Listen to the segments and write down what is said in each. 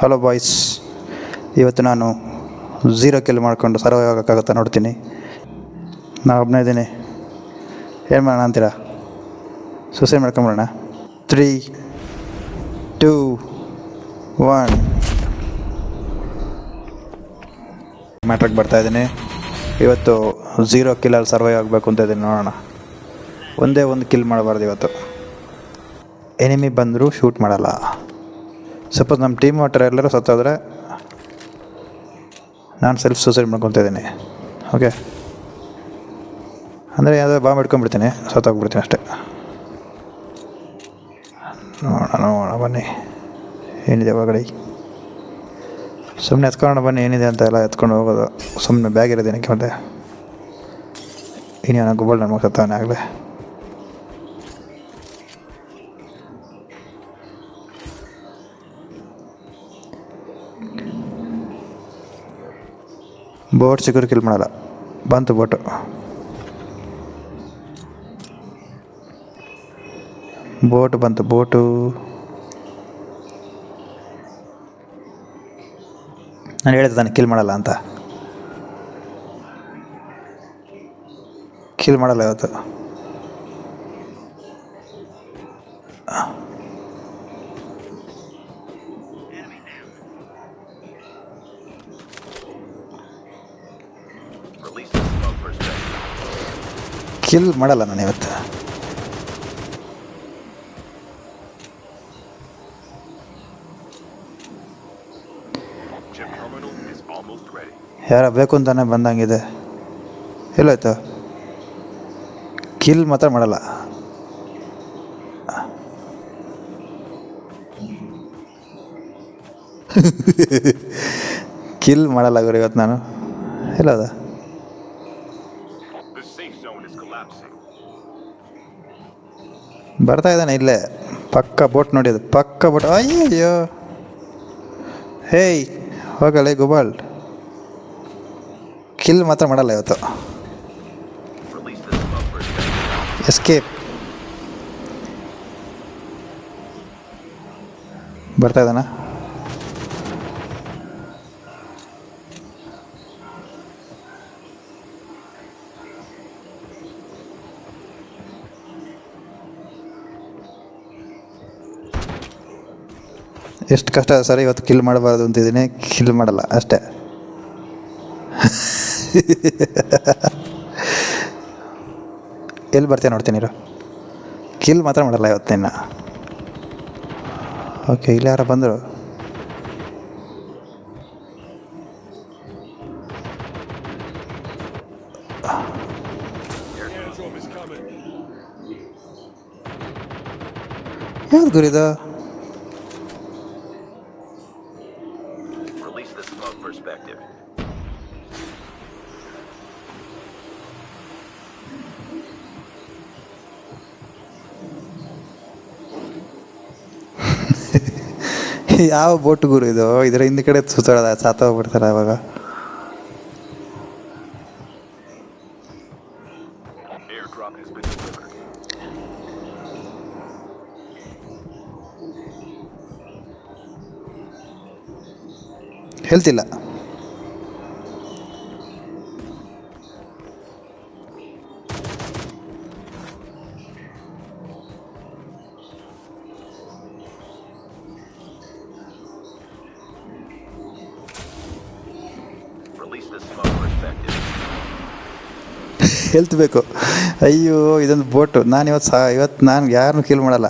Hello boys ಇವತ್ತು ನಾನು zero kill ಮಾಡಿಕೊಂಡು ಸರ್ವೈವ್ ಆಗೋಕ್ಕಾಗುತ್ತಾ ನೋಡ್ತೀನಿ. ನಾನು ಒಬ್ಬನೇ ಇದ್ದೀನಿ. ಏನು ಮಾಡೋಣ ಅಂತೀರಾ? ಸುಸೈಡ್ ಮಾಡ್ಕೊಂಬಿಡೋಣ. ತ್ರೀ ಟೂ ಒನ್ ಮ್ಯಾಟ್ರಿಗೆ ಬರ್ತಾಯಿದ್ದೀನಿ ಇವತ್ತು ಝೀರೋ ಕಿಲಲ್ಲಿ ಸರ್ವೈವ್ ಆಗಬೇಕು ಅಂತ ಇದ್ದೀನಿ. ನೋಡೋಣ. ಒಂದೇ ಒಂದು ಕಿಲ್ ಮಾಡಬಾರ್ದು ಇವತ್ತು. ಎನಿಮಿ ಬಂದರೂ ಶೂಟ್ ಮಾಡಲ್ಲ. ಸಪೋಸ್ ನಮ್ಮ ಟೀಮ್ ವಾಟರ್ ಎಲ್ಲರೂ ಸತ್ತೋದ್ರೆ ನಾನು ಸೆಲ್ಫ್ ಸೂಸೈಡ್ ಮಾಡ್ಕೊತಿದ್ದೀನಿ ಓಕೆ ಅಂದರೆ ಯಾವುದೋ ಬಾಂಬ್ ಇಟ್ಕೊಂಡ್ಬಿಡ್ತೀನಿ ಸತ್ತೋಗ್ಬಿಡ್ತೀನಿ ಅಷ್ಟೇ. ನೋಡೋಣ ನೋಡೋಣ, ಬನ್ನಿ. ಏನಿದೆ ಒಳಗಡೆ? ಸುಮ್ಮನೆ ಎತ್ಕೊಳ್ಳೋಣ ಬನ್ನಿ, ಏನಿದೆ ಅಂತ ಎಲ್ಲ ಎತ್ಕೊಂಡು ಹೋಗೋದು. ಸುಮ್ಮನೆ ಬ್ಯಾಗ್ ಇರೋದೇನಕ್ಕೆ ಮತ್ತೆ? ಇನ್ನೇನೋ ಗುಬ್ಬಳ್ಳ ನನ್ನ ಮಗ ಸತ್ತವನೇ ಆಗಲೇ. ಬೋಟ್ ಸಿಕ್ಕರು ಕಿಲ್ ಮಾಡಲ್ಲ. ಬಂತು ಬೋಟು ಬೋಟ್ ಬಂತು ಬೋಟು ನಾನು ಹೇಳಿದೆ ತಾನೆ ಕಿಲ್ ಮಾಡಲ್ಲ ಅಂತ. ಕಿಲ್ ಮಾಡಲ್ಲ ಇವತ್ತು ಕಿಲ್ ಮಾಡಲ್ಲ ನಾನು ಇವತ್ತು. ಯಾರ ಬೇಕು ಅಂತಾನೆ ಬಂದಂಗಿದೆ. ಎಲ್ಲೋಯ್ತು ಕಿಲ್ ಮಾತ್ರ ಮಾಡಲ್ಲ. ಕಿಲ್ ಮಾಡಲ್ಲ ಗುರು ಇವತ್ತು ನಾನು. ಎಲ್ಲದ ಬರ್ತಾ ಇದ್ದಾನೆ ಇಲ್ಲೇ. ಪಕ್ಕ ಬೋಟ್ ನೋಡಿ ಪಕ್ಕ ಬೋಟ್. ಅಯ್ಯೋ ಹೇಯ್, ಹೋಗಲೇ ಗುಬಾಲ್. ಕಿಲ್ ಮಾತ್ರ ಮಾಡಲ್ಲ ಇವತ್ತು. ಎಸ್ಕೇಪ್ ಬರ್ತಾ ಇದ್ದಾನ? ಎಷ್ಟು ಕಷ್ಟ, ಸರ್, ಇವತ್ತು ಕಿಲ್ ಮಾಡಬಾರ್ದು ಅಂತಿದ್ದೀನಿ. ಕಿಲ್ ಮಾಡಲ್ಲ, ಅಷ್ಟೇ. ಎಲ್ಲಿ ಬರ್ತೀಯ ನೋಡ್ತೀನಿ ಕಿಲ್ ಮಾತ್ರ ಮಾಡಲ್ಲ ಇವತ್ತು ಓಕೆ ಇಲ್ಲಿ ಯಾರ ಬಂದರು. ಯಾವ್ದು ಗುರಿದು Perspective. ಯಾವ ಬೋಟ್ ಗುರು ಇದು? ಇದರ ಹಿಂದೆ ಕಡೆ ಸುತ್ತಾಡೋದ ಸಾತ ಹೋಗ್ಬಿಡ್ತಾರೆ ಅವಾಗ ಹೇಳ್ತಿಲ್ಲ. ಹೆಲ್ತ್ ಬೇಕು ಅಯ್ಯೋ ಇದೊಂದು ಬೋಟು. ನಾನು ಇವತ್ತು ಸಾ ಇವತ್ತು ನಾನು ಯಾರನ್ನೂ ಕಿಲ್ ಮಾಡಲ್ಲ.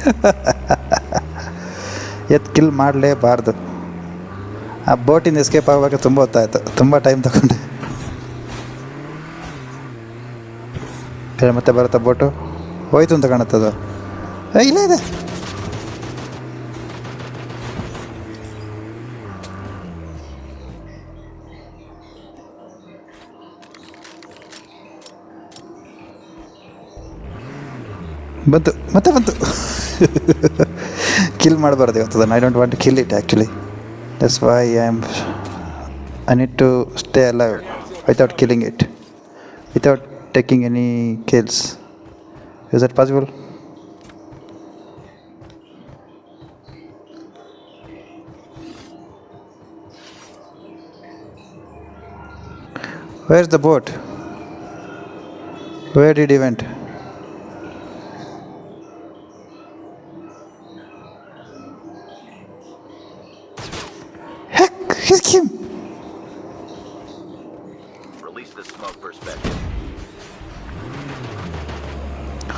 ಎತ್ತು ಕಿಲ್ ಮಾಡಲೇಬಾರ್ದು. ಆ ಬೋಟಿಂದ ಎಸ್ಕೇಪ್ ಆಗುವಾಗ ತುಂಬ ಹೊತ್ತಾಯಿತು. ತುಂಬ ಟೈಮ್ ತಗೊಂಡೆ. ಹೇಳಿ, ಮತ್ತೆ ಬರುತ್ತಾ ಬೋಟು ಹೋಯ್ತು ಅಂತ ಕಾಣುತ್ತದು ಇಲ್ಲೇ, ಇದೆ. ಬಂತು, ಮತ್ತೆ ಬಂತು. ಕಿಲ್ ಮಾಡಬಾರ್ದು ಇವತ್ತು ಅದನ್ನು I don't want kill it actually that's why I am I need to stay ಅಲ್ಲ without killing it without taking any kills is that possible Where's the boat? Where did he went?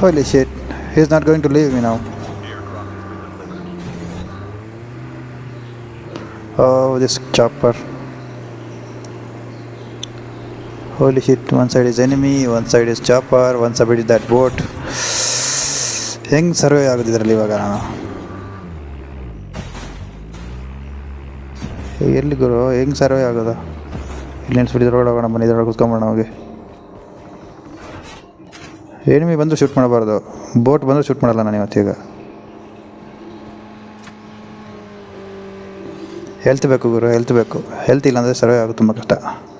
Holy shit, he's not going to leave me now. Oh, this chopper. Holy shit, one side is enemy, one side is chopper, one side is that boat. ಹೆಂಗೆ ಸರ್ವೇ ಆಗೋದು ಇದರಲ್ಲಿ ಇವಾಗ ನಾನು ಎಲ್ಲಿ ಗುರು ಹೆಂಗೆ ಸರ್ವೇ ಆಗೋದು ಇಲ್ಲಿ ನೆನ್ಸ್ಬಿಟ್ಟು ಇದ್ರೊಳಗೆ ಹೋಗೋಣ ಬನ್ನಿ ಇದ್ರೊಳಗೆ ಕುತ್ಕೊಂಬೋಣ ಹೋಗಿ ಎನಿಮಿ ಬಂದರೂ ಶೂಟ್ ಮಾಡಬಾರ್ದು. ಬೋಟ್ ಬಂದರೂ ಶೂಟ್ ಮಾಡಲ್ಲ ನಾನು ಇವತ್ತೀಗ ಹೆಲ್ತ್ ಬೇಕು ಗುರು ಹೆಲ್ತ್ ಬೇಕು. ಹೆಲ್ತ್ ಇಲ್ಲಾಂದರೆ ಸರ್ವೇ ಆಗೋದು ತುಂಬ ಕಷ್ಟ.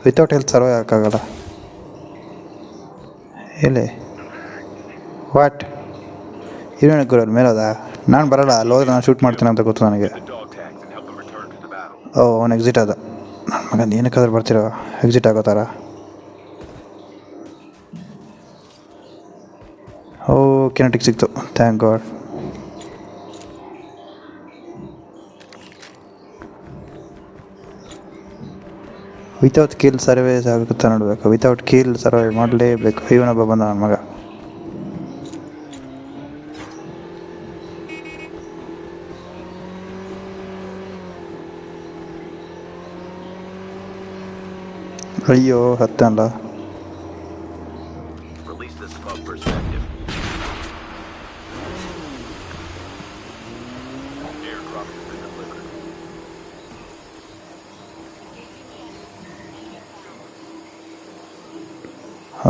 ವಿತೌಟ್ ಹೆಲ್ತ್ ಸರ್ವೇ ಆಗೋಕ್ಕಾಗಲ್ಲ. ಎಲ್ಲಿ? ವಾಟ್ ಇರೋಣ ಗುರು ಅಲ್ಲಿ ಮೇಲದ? ನಾನು ಬರಲ್ಲ, ಅಲ್ಲಿ ಹೋದ್ರೆ ನಾನು ಶೂಟ್ ಮಾಡ್ತೀನಿ ಅಂತ ಗೊತ್ತು ನನಗೆ. ಓ, ಅವ್ನು ಎಕ್ಸಿಟ್ ಆದ. ನನ್ನ ಮಗನ, ಏನಕ್ಕಾದ್ರೂ ಬರ್ತಿರೋ. ಎಕ್ಸಿಟ್ ಆಗೋ ಥರ. ಓ ಕೆನೆಟಿಕ್ ಸಿಕ್ತು. Thank god without kill survive ಆಗುತ್ತಾ ನೋಡಬೇಕು. ವಿತೌಟ್ ಕೀಲ್ ಸರ್ವೈವ್ ಮಾಡಲೇಬೇಕು. ಇವನೊಬ್ಬ ಬಂದ ನನ್ನ ಮಗ. ಅಯ್ಯೋ, ಹತ್ತಲ್ಲ.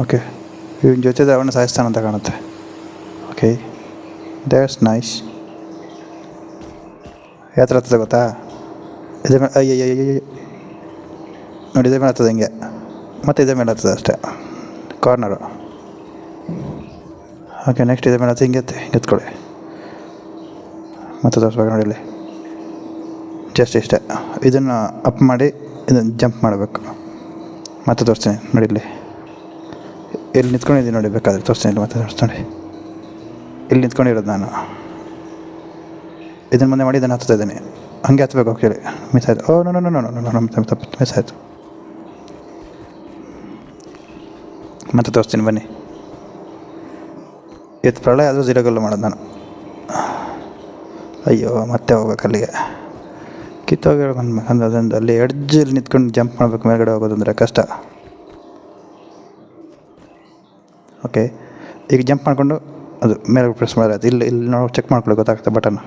ಓಕೆ ಇವನ ಜೊತೆ ಸಾಯಿಸ್ತಾನ ಅಂತ ಕಾಣುತ್ತೆ. ಓಕೆ ದ್ಯಾಟ್ಸ್ ನೈಸ್ ಯಾವ ಥರ ಗೊತ್ತಾ? ಇದೇ ಮೇಲೆ ಅಯ್ಯ ನೋಡಿ ಇದೇ ಮೇಲೆ ಹತ್ತದೆ ಹಿಂಗೆ ಮತ್ತು ಇದೇ ಮೇಲೆ ಹತ್ತದೆ ಅಷ್ಟೇ ಕಾರ್ನರು ಓಕೆ ನೆಕ್ಸ್ಟ್ ಇದೇ ಮೇಲೆ ಹತ್ತಿ ಹಿಂಗೆ ಎತ್ಕೊಳ್ಳಿ ಮತ್ತೆ ತೋರಿಸ್ಬೇಕು ನೋಡಿ ಇಲ್ಲಿ ಜಸ್ಟ್ ಇಷ್ಟೇ ಇದನ್ನು ಅಪ್ ಮಾಡಿ ಇದನ್ನು ಜಂಪ್ ಮಾಡಬೇಕು ಮತ್ತೆ ತೋರಿಸ್ತೀನಿ ನೋಡಿ ಇಲ್ಲಿ ಇಲ್ಲಿ ನಿಂತ್ಕೊಂಡಿದ್ದೀನಿ ನೋಡಿ, ಬೇಕಾದ್ರೆ ತೋರಿಸ್ತೀನಿ ಮತ್ತೆ ತೋರಿಸ್ತೀನಿ ಇಲ್ಲಿ ನಿಂತ್ಕೊಂಡಿರೋದು ನಾನು. ಇದನ್ನು ಮುಂದೆ ಮಾಡಿ ಇದನ್ನು ಹತ್ತಾ ಇದ್ದೀನಿ. ಹಂಗೆ ಹತ್ಬೇಕು ಹೋಗಿ ಮಿಸ್ ಆಯಿತು. Oh no no no no ತಪ್ಪು ಮಿಸ್ ಆಯಿತು ಮತ್ತೆ ತೋರಿಸ್ತೀನಿ, ಬನ್ನಿ. ಇದು ಪ್ರಳಯ ಆದರೂ ಜೀರೋಗಲ್ಲು ಮಾಡೋದು ನಾನು. ಅಯ್ಯೋ, ಮತ್ತೆ ಹೋಗ್ಬೇಕು ಅಲ್ಲಿಗೆ. ಕಿತ್ತೋಗಿ ಅಂದ್ರೆ ಅದೊಂದು ಅಲ್ಲಿ ಎಡ್ಜಲ್ಲಿ ನಿಂತ್ಕೊಂಡು ಜಂಪ್ ಮಾಡಬೇಕು, ಮೇಲ್ಗಡೆ ಹೋಗೋದು ಅಂದರೆ ಕಷ್ಟ. ಓಕೆ ಈಗ ಜಂಪ್ ಮಾಡಿಕೊಂಡು ಅದು ಮೇಲೆ ಪ್ರೆಸ್ ಮಾಡಿದ್ರೆ ಇಲ್ಲಿ ಇಲ್ಲಿ ನೋಡಿ ಚೆಕ್ ಮಾಡ್ಕೊಳ್ಳಿ, ಗೊತ್ತಾಗುತ್ತೆ ಬಟನ್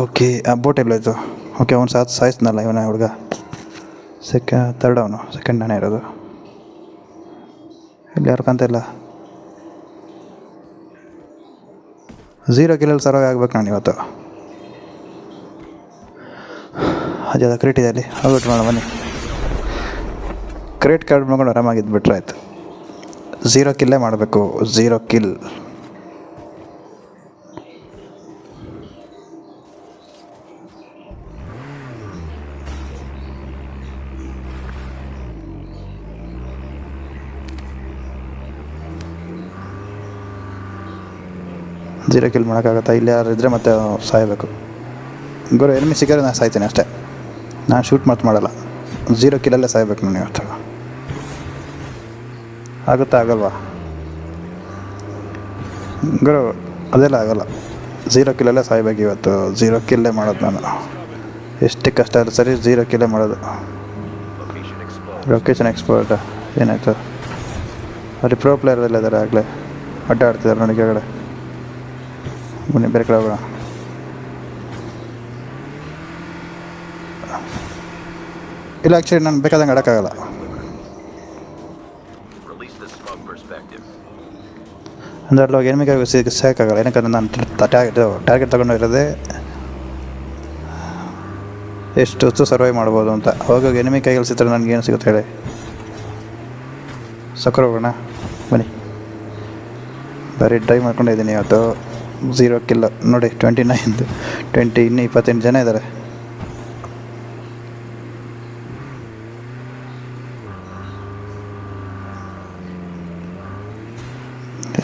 ಓಕೆ ಆ ಬೋಟ್ ಎಲ್ಲೋಯ್ತು ಓಕೆ ಅವ್ನು ಸಾತ್, ಸಾಯಿಸ್ನಲ್ಲ ಇವನ ಹುಡುಗ. ಸೆಕೆ ತರ್ಡ್ ಅವನು ಸೆಕೆಂಡ್ ನಾನೇ ಇರೋದು. ಇಲ್ಲಿ ಯಾರು ಕಾಣ್ತಾಯಿಲ್ಲ ಝೀರೋ ಕಿಲಲ್ಲಿ ಸರ್ವೆ ಆಗ್ಬೇಕು ನಾನು ಇವತ್ತು. ಅದೇ ಕ್ರೇಟ್ ಇದೆ ಅಲ್ಲಿ. ಹೋಗ್ಬಿಟ್ಟು ಮಾಡೋಣ ಬನ್ನಿ. ಕ್ರೆಡಿಟ್ ಕಾರ್ಡ್ ಮಾಡ್ಕೊಂಡು ಆರಾಮಾಗಿದ್ದು ಬಿಟ್ರೆ ಆಯ್ತು. ಝೀರೋ ಕಿಲ್ಲೇ ಮಾಡಬೇಕು. ಝೀರೋ ಕಿಲ್ ಝೀರೋ ಕಿಲ್ ಮಾಡೋಕ್ಕಾಗತ್ತಾ? ಇಲ್ಲಿ ಯಾರು ಇದ್ದರೆ ಮತ್ತೆ ಸಾಯಬೇಕು. ಗುರು ಎನಿಮಿ ಸಿಕ್ಕರೆ ನಾನು ಸಾಯ್ತೀನಿ ಅಷ್ಟೇ. ನಾನು ಶೂಟ್ ಮಾತು ಮಾಡಲ್ಲ. ಝೀರೋ ಕಿಲ್ಲಲ್ಲೇ ಸಾಯ್ಬೇಕು ನಾನು ಇವತ್ತು ಆಗುತ್ತಾ ಆಗಲ್ವ? ಗುರು, ಅದೆಲ್ಲ ಆಗಲ್ಲ. ಝೀರೋ ಕಿಲ್ಲಲ್ಲೇ ಸಾಯ್ಬೇಕು ಇವತ್ತು. ಝೀರೋ ಕಿಲ್ಲೇ ಮಾಡೋದು ನಾನು. ಎಷ್ಟು ಕಷ್ಟ ಆದರೂ ಸರಿ ಝೀರೋ ಕಿಲ್ಲೇ ಮಾಡೋದು. ಲೊಕೇಶನ್ ಎಕ್ಸ್ಪರ್ಟ್ ಏನಾಯ್ತು? ಅಲ್ಲಿ ಪ್ರೋ ಪ್ಲೇಯರ್ ಎಲ್ಲ ಇದ್ದಾರೆ ಆಗಲೇ. ಅಡ್ಡ ಆಡ್ತಿದ್ದಾರೆ ನನಗೆ ಕೆಳಗಡೆ. ಬನ್ನಿ, ಬೇರೆ ಕಡೆ ಹೋಗೋಣ. ಇಲ್ಲ ಆ್ಯಕ್ಚುಲಿ ನಾನು ಬೇಕಾದಂಗೆ ಆಡೋಕ್ಕಾಗಲ್ಲ. ಅಂದರೆ ಅಲ್ಲಿ ಎನಿಮಿಗೆ ಸಾಕಾಗಲ್ಲ. ಏನಕ್ಕಂದ್ರೆ ನಾನು ಟಾರ್ಗೆಟ್ ಟಾರ್ಗೆಟ್ ತೊಗೊಂಡೋಗಿರೋದೆ ಎಷ್ಟು ಹೊತ್ತು ಸರ್ವೈವ್ ಮಾಡ್ಬೋದು ಅಂತ. ಹೋಗೋಗಿ ಎನಿಮಿ ಕೈಯಲ್ಲಿ ಸಿಗ್ತಾರೆ ನನಗೇನು ಸಿಗುತ್ತೆ ಹೇಳಿ. ಸಕ್ಕರೆ ಹೋಗೋಣ. ಬನ್ನಿ. ಬರೀ ಡ್ರೈ ಮಾಡ್ಕೊಂಡಿದ್ದೀನಿ ಇವತ್ತು. ಝೀರೋ ಕಿಲ್ಲ ನೋಡಿ ಟ್ವೆಂಟಿ ನೈನ್ ಟ್ವೆಂಟಿ ಇನ್ನೂ ಇಪ್ಪತ್ತೆಂಟು ಜನ ಇದ್ದಾರೆ.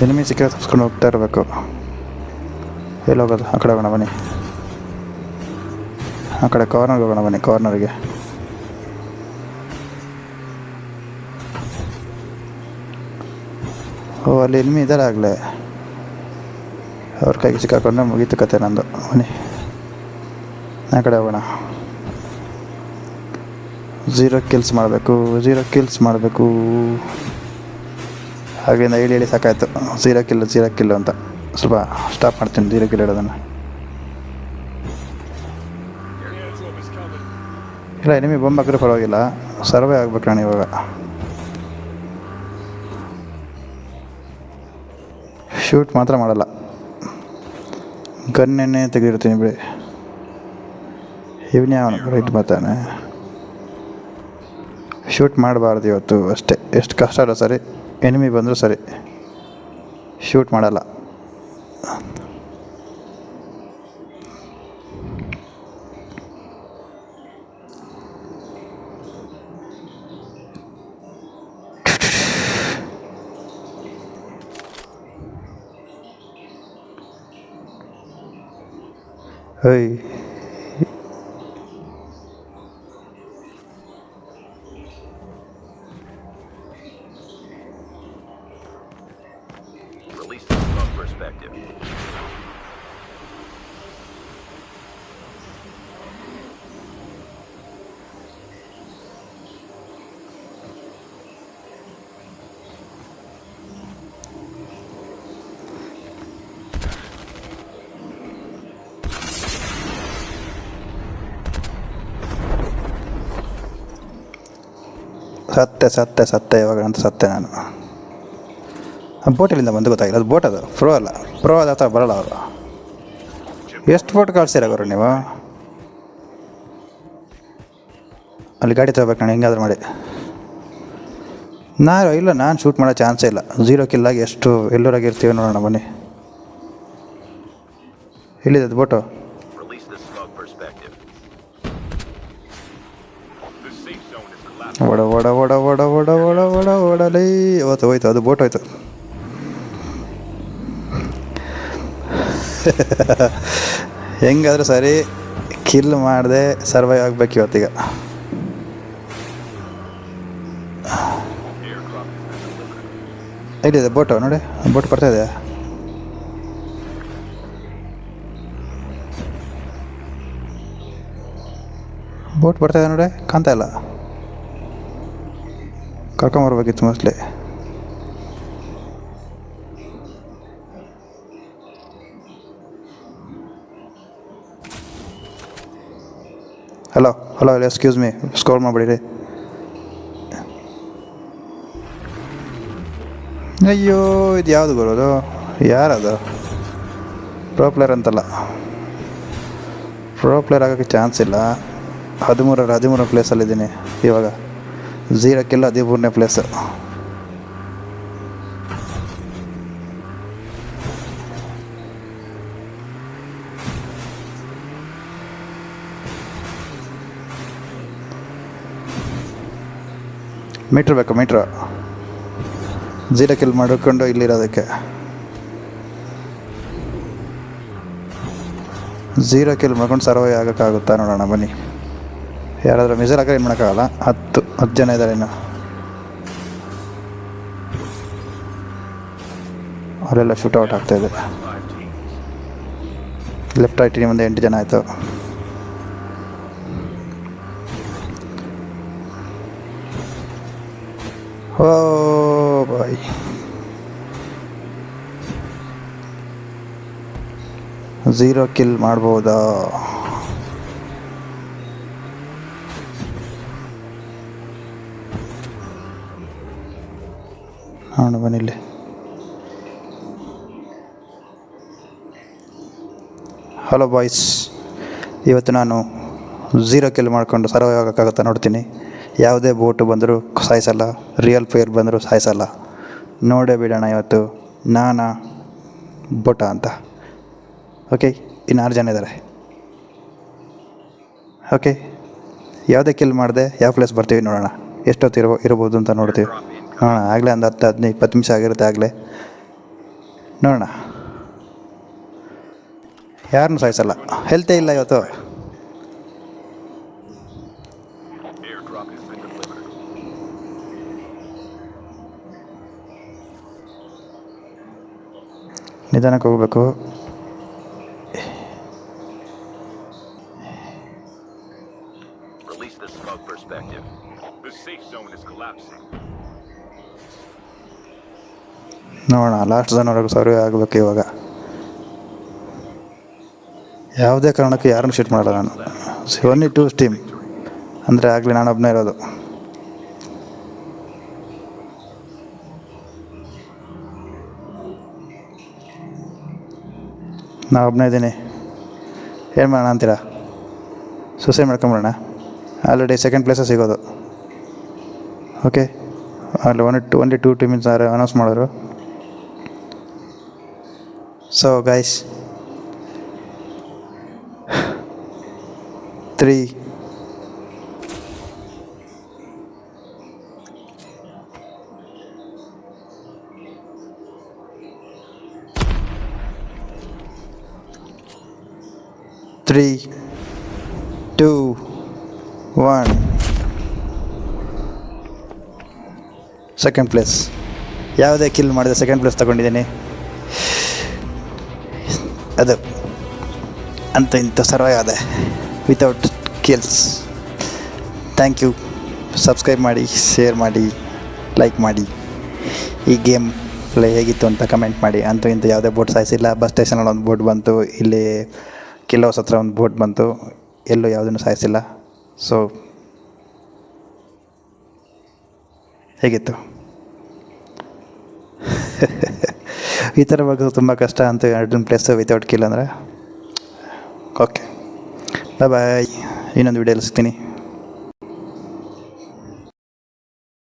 ಎನಿಮಿ ಸಿಕ್ಕರೆ ತಪ್ಸ್ಕೊಂಡು ಹೋಗ್ತಾ ಇರಬೇಕು. ಎಲ್ಲಿ ಹೋಗೋದು? ಆ ಕಡೆ ಹೋಗೋಣ ಬನ್ನಿ. ಆ ಕಡೆ ಕಾರ್ನರ್ಗೆ ಹೋಗೋಣ ಬನ್ನಿ ಕಾರ್ನರ್ಗೆ ಓ, ಅಲ್ಲಿ ಎನಿಮಿ ಇದ್ದಾರೆ ಆಗಲೇ. ಅವ್ರ ಕೈಗೆ ಸಿಕ್ಕಾಕೊಂಡ್ರೆ ಮುಗೀತು ಕತೆ ನಂದು. ಬನ್ನಿ. ಆ ಕಡೆ ಹೋಗೋಣ. ಝೀರೋ ಕಿಲ್ಸ್ ಮಾಡಬೇಕು ಝೀರೋ ಕಿಲ್ಸ್ ಮಾಡಬೇಕು. ಹಾಗೆಯಿಂದ ಹೇಳಿ ಹೇಳಿ ಸಾಕಾಯಿತು. ಝೀರೋ ಕಿಲ್ಲು ಕಿಲ್ಲು ಅಂತ. ಸ್ವಲ್ಪ ಸ್ಟಾಪ್ ಮಾಡ್ತೀನಿ, ಝೀರೋ ಕಿಲ್ ಹೇಳೋದನ್ನು. ಇಲ್ಲ, ನಿಮಗೆ ಬೊಂಬ್ ಹಾಕಿದ್ರೆ ಪರವಾಗಿಲ್ಲ. ಸರ್ವೆ ಆಗ್ಬೇಕು ನಾನು ಇವಾಗ. ಶೂಟ್ ಮಾತ್ರ ಮಾಡಲ್ಲ. ಗನ್ನೆನ್ನೇ ತೆಗೆದಿರ್ತೀನಿ ಬಿಡಿ. ಇವನೇ ಅವನು ರೈಟ್ ಬರ್ತಾನೆ. ಶೂಟ್ ಮಾಡಬಾರ್ದು ಇವತ್ತು ಅಷ್ಟೇ. ಎಷ್ಟು ಕಷ್ಟ ಅಲ್ಲ ಸರಿ. ಎನಿಮಿ ಬಂದರೂ ಸರಿ. ಶೂಟ್ ಮಾಡಲ್ಲ. ಹೇಯ್ ಸತ್ತೆ ಸತ್ತೆ ಸತ್ತೆ ಇವಾಗ ಅಂತ ಸತ್ತೆ ನಾನು. ಆ ಬೋಟಲ್ಲಿಂದ ಬಂದು ಗೊತ್ತಾಗಿಲ್ಲ. ಅದು ಬೋಟ್ ಅದು. ಪ್ರೋ ಅಲ್ಲ. ಪ್ರೋ ಅದ ಹತ್ರ ಬರಲ್ಲ ಅವರು. ಎಷ್ಟು ಬೋಟ್ ಕಳ್ಸಿರ ಗುರು ನೀವು? ಅಲ್ಲಿ ಗಾಡಿ ತಗೋಬೇಕು ನಾನು, ಹೆಂಗಾದ್ರೂ ಮಾಡಿ. ನಾನು, ಇಲ್ಲ, ನಾನು ಶೂಟ್ ಮಾಡೋ ಚಾನ್ಸೇ ಇಲ್ಲ. ಝೀರೋ ಕಿಲ್ಲಾಗಿ ಎಷ್ಟು ಎಲ್ಲೂರಾಗಿರ್ತೀವಿ ನೋಡೋಣ ಬನ್ನಿ. ಎಲ್ಲಿದೆ ಅದು ಬೋಟು ಒಡ ಒಡ ಒಡ ಒಡ ಒಡ ಒಡ ಒಡ ಒಡಲೇ ಹೋಯ್ತು ಹೋಯ್ತು, ಅದು ಬೋಟ್ ಹೋಯ್ತು. ಹೆಂಗಾದ್ರೂ ಸರಿ ಕಿಲ್ ಮಾಡಿದೆ ಸರ್ವೈವ್ ಆಗ್ಬೇಕು ಇವತ್ತಿಗ. ಇಲ್ಲಿದೆ ಬೋಟು, ನೋಡಿ, ಬೋಟ್ ಬರ್ತಾ ಇದೆಯಾ ಬೋಟ್ ಬರ್ತಾ ಇದೆ ನೋಡಿ, ಕಾಣ್ತಾ ಇಲ್ಲ. ಕರ್ಕೊಂಬರ್ಬೇಕಿತ್ತು mostly hello hello excuse me score ಮಾಡಿಬಿಡಿರಿ ಅಯ್ಯೋ, ಇದು ಯಾವುದು ಬರೋದು? ಯಾರದು? ಪ್ರೋ ಪ್ಲೇಯರ್ ಅಂತಲ್ಲ. ಪ್ರೋ ಪ್ಲೇಯರ್ ಆಗೋಕ್ಕೆ ಚಾನ್ಸ್ ಇಲ್ಲ. ಹದಿಮೂರರ ಹದಿಮೂರರ ಪ್ಲೇಸಲ್ಲಿದ್ದೀನಿ ಇವಾಗ. ಝೀರೋಕ್ಕಿಲ್ಲ ಹದಿಮೂರನೇ ಪ್ಲೇಸ್ ಮೀಟ್ರ್ ಬೇಕು ಮೀಟ್ರ್ ಝೀರೋ ಕಿಲ್ ಮಾಡಿಕೊಂಡು ಇಲ್ಲಿರೋದಕ್ಕೆ. ಝೀರೋ ಕಿಲ್ ಮಾಡ್ಕೊಂಡು ಸರ್ವೈ ಆಗೋಕ್ಕಾಗುತ್ತಾ ನೋಡೋಣ, ಬನ್ನಿ. ಯಾರಾದರೂ ಮಿಸಲ್ ಹಾಕಿ ಏನು ಮಾಡೋಕ್ಕಾಗಲ್ಲ. ಹತ್ತು ಹತ್ತು ಜನ ಇದ್ದಾರೆ ಇನ್ನು. ಅವರೆಲ್ಲ ಶೂಟ್ ಔಟ್ ಆಗ್ತಾಯಿದೆ. ಲೆಫ್ಟ್ ರೈಟ್ ಮುಂದೆ ಎಂಟು ಜನ ಆಯಿತು. ಓ ಬಾಯ್. ಝೀರೋ ಕಿಲ್ ಮಾಡ್ಬೋದಾ? ನೋಡೋಣ ಬನ್ನಿ ಇಲ್ಲಿ ಹಲೋ ಬಾಯ್ಸ್ ಇವತ್ತು ನಾನು ಝೀರೋ ಕಿಲ್ ಮಾಡಿಕೊಂಡು ಸರ್ವೈವ್ ನೋಡ್ತೀನಿ. ಯಾವುದೇ ಬೋಟು ಬಂದರೂ ಸಾಯಿಸಲ್ಲ ರಿಯಲ್ ಫೇರ್ ಬಂದರೂ ಸಾಯಿಸಲ್ಲ. ನೋಡೇ ಬಿಡೋಣ ಇವತ್ತು ನಾನಾ ಬೋಟ ಅಂತ. ಓಕೆ ಇನ್ನು ಆರು ಜನ ಇದ್ದಾರೆ. ಓಕೆ ಯಾವುದೇ ಕಿಲ್ ಮಾಡಿದೆ ಯಾವ ಪ್ಲೇಸ್ ಬರ್ತೀವಿ ನೋಡೋಣ. ಎಷ್ಟೊತ್ತು ಇರ್ಬೋ ಇರ್ಬೋದು ಅಂತ ನೋಡ್ತೀವಿ. ನೋಡೋಣ, ಆಗಲೇ ಒಂದು ಹತ್ತು, ಹದಿನೈದು, ಇಪ್ಪತ್ತು ನಿಮಿಷ ಆಗಿರುತ್ತೆ ಆಗಲೇ. ನೋಡೋಣ. ಯಾರನ್ನೂ ಸಾಯಿಸಲ್ಲ. ಹೆಲ್ತೇ ಇಲ್ಲ ಇವತ್ತು. ನಿಧಾನಕ್ಕೆ ಹೋಗಬೇಕು. ಲಾಸ್ಟ್ ಜನವರೆಗೂ ಸರ್ವೆ ಆಗಬೇಕು ಇವಾಗ. ಯಾವುದೇ ಕಾರಣಕ್ಕೂ ಯಾರನ್ನು ಶೂಟ್ ಮಾಡಲ್ಲ ನಾನು. ಒನ್ಲಿ ಟೂ ಸ್ಟೀಮ್ ಅಂದರೆ ಆಗಲಿ ನಾನೊಬ್ಬನೇ ಇರೋದು. ನಾನು ಒಬ್ಬನೇ ಇದ್ದೀನಿ. ಏನು ಮಾಡೋಣ ಅಂತೀರಾ? ಸುಸೈಡ್ ಮಾಡ್ಕೊಂಬಿಡೋಣ. ಆಲ್ರೆಡಿ ಸೆಕೆಂಡ್ ಪ್ಲೇಸೇ ಸಿಗೋದು. ಓಕೆ ಅಲ್ಲಿ one two only two teamings announce ಮಾಡಿದ್ರು so guys three three two one second place ಯಾವುದೇ ಕಿಲ್ ಮಾಡಿದೆ ಸೆಕೆಂಡ್ ಪ್ಲೇಸ್ ತಗೊಂಡಿದ್ದೀನಿ. ಅದು ಅಂತ ಇಂಥ ಸರ್ವೈವ್ ಆದೆ without kills thank you subscribe ಮಾಡಿ ಶೇರ್ ಮಾಡಿ ಲೈಕ್ ಮಾಡಿ. ಈ ಗೇಮ್ ಪ್ಲೇ ಹೇಗಿತ್ತು ಅಂತ ಕಮೆಂಟ್ ಮಾಡಿ. ಅಂತ ಇಂಥ ಯಾವುದೇ ಬೋಟ್ ಸಾಯಿಸಿಲ್ಲ ಬಸ್ ಸ್ಟೇಷನಲ್ಲಿ ಒಂದು ಬೋಟ್ ಬಂತು, ಇಲ್ಲಿ ಕಿಲೋಸ್ ಹತ್ರ ಒಂದು ಬೋಟ್ ಬಂತು, ಎಲ್ಲೂ ಯಾವುದನ್ನು ಸಾಯಿಸಿಲ್ಲ ಸೊ ಹೇಗಿತ್ತು? ಈ ಥರ ಬಗ್ಗೆ ತುಂಬ ಕಷ್ಟ ಅಂತ ಎರಡನೇ ಪ್ಲೇಸ್ ವಿತೌಟ್ ಕಿಲ್ ಅಂದರೆ. ಓಕೆ ಬಾಯ್ ಬಾಯ್ ಇನ್ನೊಂದು ವಿಡಿಯೋಲಿ ಸಿಗ್ತೀನಿ.